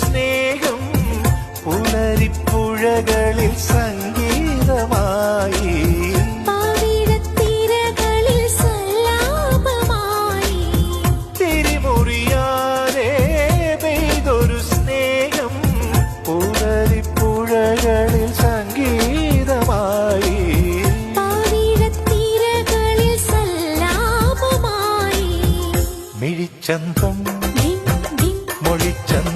സ്നേഹം പുലരിപ്പുഴകളിൽ സംഗീതമായി. തിരിമുറിയാതെ പെയ്തൊരു സ്നേഹം പുലരിപ്പുഴകളിൽ സംഗീതമായി. മിഴിച്ചന്തം മൊഴിച്ചന്തം